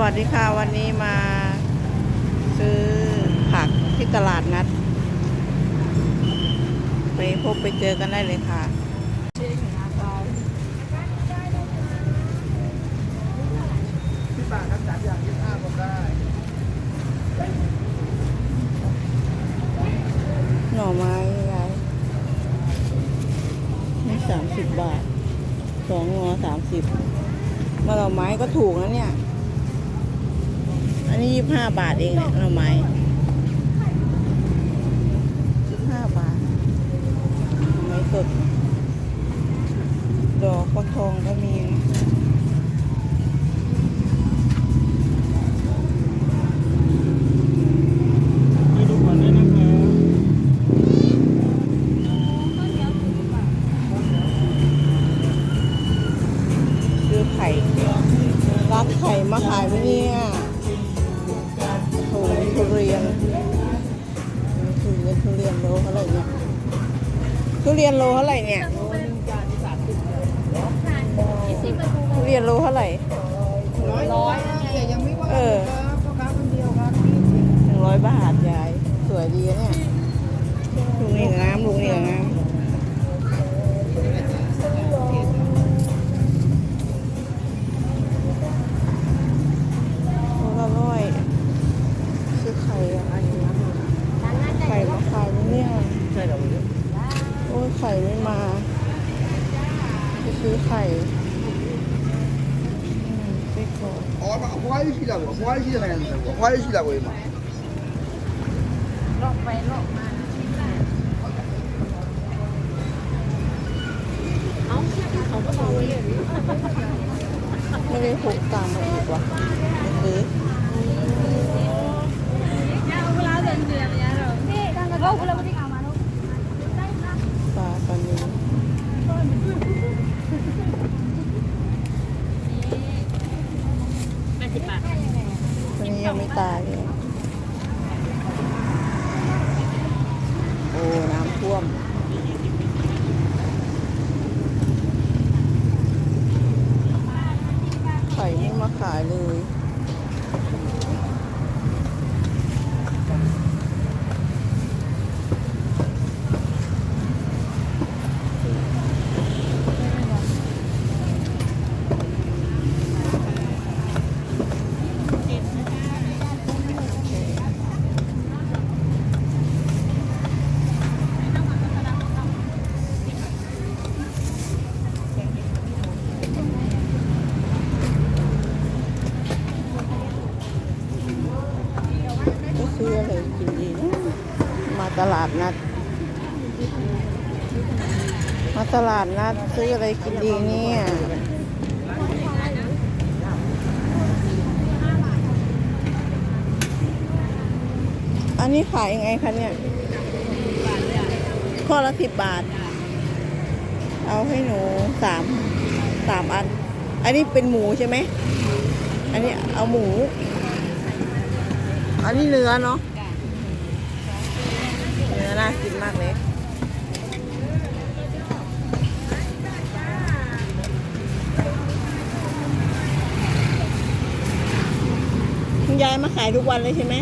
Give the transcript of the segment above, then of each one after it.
วัสดีค่ะวันนี้มาซื้อผักที่ตลาดนัด ไปพบไปเจอกันได้เลยค่ะที่บาครับสามอย่างยี่ห้าคนได้หน่อไม้ยายนี่สามสิบบาทสองงอสามสิบมาหน่อไม้ก็ถูกนะเนี่ย อันนี้ยี่สิบห้าบาทเองเนี่ยหน่อไม้ยี่สิบห้าบาทหน่อไม้สดดอกฟักทองก็มีนะให้ดูก่อนด้วยนะครับซื้อไข่รับไข่มาขายไหมเนี่ย โถทุเรียนทุเรียนทุเรียนโลเท่าไหร่เนี่ยทุเรียนโลเท่าไหร่เนี่ยทุเรียนโลเท่าไหร่ร้อยร้อยแต่ยังไม่ว่าเออครับพ่อค้าคนเดียวครับหนึ่งร้อยบาทยาย สวยดีอะเนี่ยลุงนี่กับน้ำลุงนี่กับน้ อนอ๋อมาควายที่ละควายที่ไหนควายที่ละเว้ยมาไม่ได้พกตามมาอีกว่ะไปซื้อปลาตอนนี้ตัวนี้ยังไม่ตาเลย โอ้ น้ำท่วม ไข่ไม่มาขายเลย ก็ซื้ออะไรกินดีนะมาตลาดนัด มาตลาดนัดซื้ออะไรกินดีเนี่ยอันนี้ขายยังไงคะเนี่ยข้อละสิบบาท เอาให้หนูสามสามอัน อันนี้เป็นหมูใช่ไหม อันนี้เอาหมู อันนี้เนื้อเนาะ เนื้อน่ากินมากเลย มาขายทุกวันเลยใช่ไหม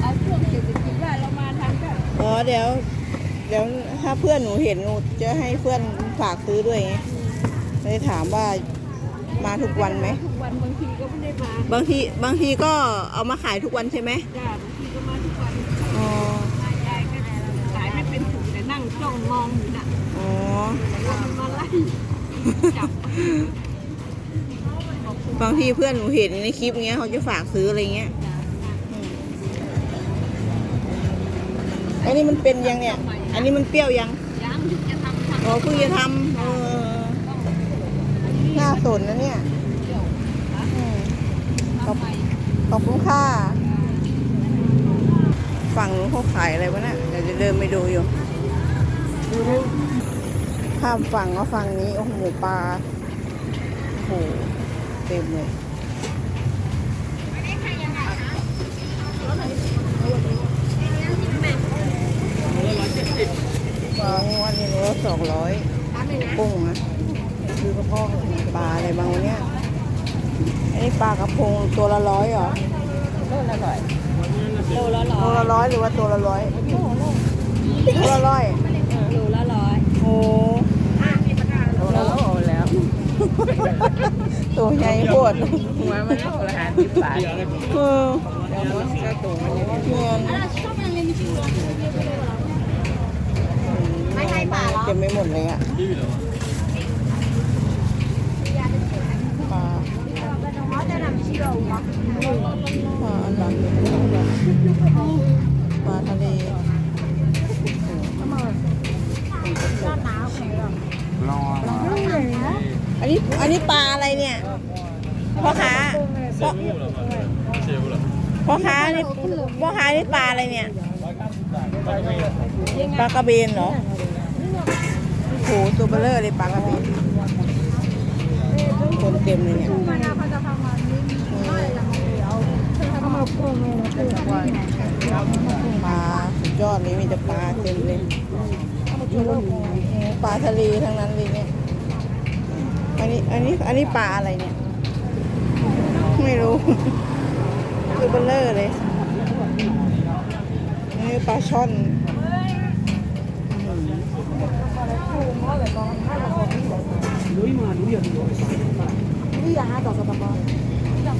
เอาช่วงเศรษฐกิจได้เรามาทำก็อ๋อเดี๋ยว เดี๋ยวถ้าเพื่อนหนูเห็นหนูจะให้เพื่อนฝากซื้อด้วยไงเลยถามว่ามาทุกวันไหมทุกวันบางทีก็ไม่ได้มาบางทีบางทีก็เอามาขายทุกวันใช่ไหมจ้าบางทีก็มาทุกวัน อ๋อ ยายก็ขายไม่เป็นถุงแต่นั่งจ้องมองอยู่น่ะ อ๋อ แล้วมันมาไล่จับบาง ทีเพื่อนหนูเห็นในคลิปเงี้ยเขาจะฝากซื้ออะไรเงี้ยอันนี้มันเป็นยังเนี่ย อันนี้มันเปรี้ยวยังยังจะทำทำอ๋อเพิ่งจะทำเออน่าสนนะเนี่ยอืมขอบทำไมขอบคุณค่ะฝั่งนู้นเขาขายอะไรวะเนี่ยเดี๋ยวจะเดินไปดูอยู่ข้ามฝั่งมาฝั่งนี้ โอ้โหปลาโอ้โห เต็มเลยโอ้อันนี้โลสองร้อยกุ้งนะคือพ่อปลาอะไรบางวันเนี้ยอันนี้ปลากระพงตัวละร้อยเหรอโลละร้อยโลละร้ตัวอยละร้อยหรือว่าตัวละร้อยตัวละร้อยโลละร้อยโอ้โลละร้อยแล้ว ตัวใหญ่โคตรหัวมันโลละห้าสิบบาทเออมันก็ตัวมันอยู่เงินไม่ให้ปลาเก็บไม่หมดเลยอะปลาปลาทะเล รอ อั นนี้อันนี้ปลาอะไรเนี่ยพ่อค้าพ่อพ่อค้านี่พ่อค้านี่ปลาอะไรเนี่ยปลากระเบนเหรอโอ้โหตัวเบลเลอร์เลยปลากระเบนคนเต็มเลยเนี่ยปลาสุดยอดเลยมีแต่ปลาเต็มเลยปลาทะเลทั้งนั้นเลยเนี่ย อันนี้อันนี้อันนี้ปลาอะไรเนี่ย ไม่รู้ตัวเบลเลอร์เลยนี่ปลาช่อน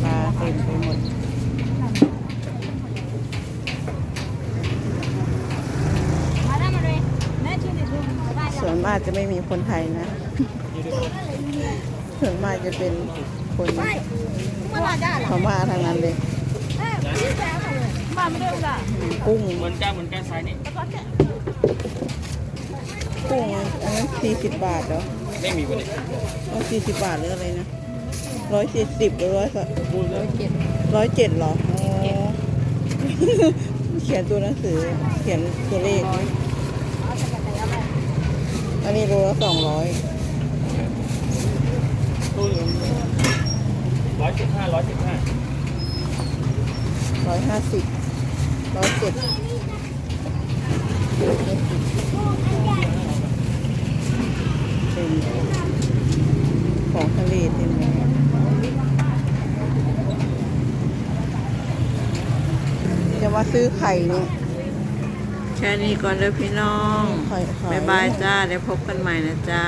ปลาเต็มไปหมดส่วนมากจะไม่มีคนไทยนะ ส่วนมากจะเป็นคนพม่าทางนั้นเลยกุ้งเหมือนกันเหมือนกันสายนี้กุ้งอันนั้นสี่สิบบาทเหรอไม่มีวันนี้เอาสี่สิบบาทหรืออะไรนะร้อยสี่สิบหรือร้อยร้อยเจ็ดร้อยเจ็ดเหรออ๋อเขียนตัวหนังสือเขียนตัวเลขอันนี้โลละสองร้อย ร้อยสิบห้าร้อยสิบห้าร้อยห้าสิบร้อยเจ็ดเป็นของทะเลเต็มเลยจะมาซื้อไข่เนี่ยแค่นี้ก่อนเด้อพี่น้อง ไข่ขาย บ๊ายบายจ้า เดี๋ยวพบกันใหม่นะจ้า